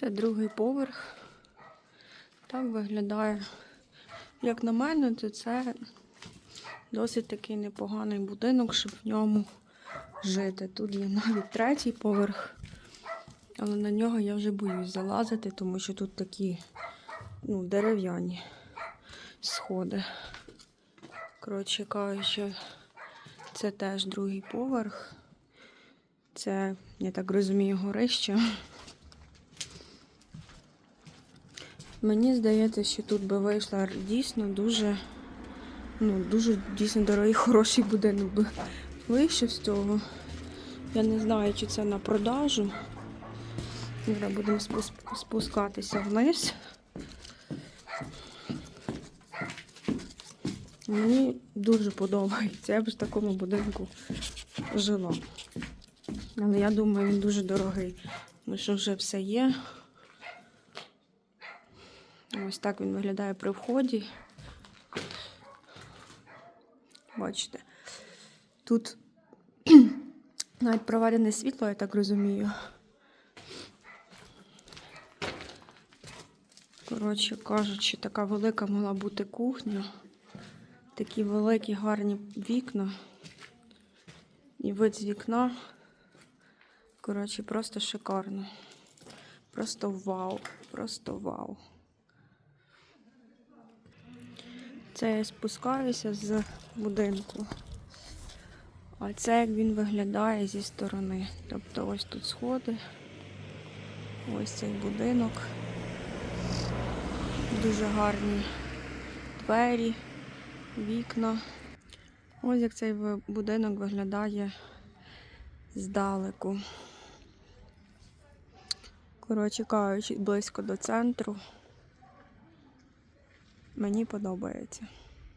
Це другий поверх. Так виглядає. Як на мене, то це досить такий непоганий будинок, щоб в ньому жити. Тут є навіть третій поверх, але на нього я вже боюсь залазити, тому що тут такі ну, дерев'яні сходи. Коротше кажучи, це теж другий поверх. Це, я так розумію, горище. Мені здається, що тут би вийшла дійсно дуже, ну, дуже дійсно дорогий, хороший будинок би вийшов з цього. Я не знаю, чи це на продажу. Зараз будемо спускатися вниз. Мені дуже подобається. Я б в такому будинку жила. Але я думаю, він дуже дорогий. Тому що вже все є. Ось так він виглядає при вході. Бачите. Тут навіть проведене світло, я так розумію. Коротше кажучи, така велика могла бути кухня. Такі великі гарні вікна. І вид з вікна. Коротше, просто шикарно. Просто вау. Просто вау. Це я спускаюся з будинку. А це як він виглядає зі сторони. Тобто ось тут сходи. Ось цей будинок. Дуже гарні двері, вікна. Ось як цей будинок виглядає здалеку. Коротше кажучи, близько до центру. Мені подобається.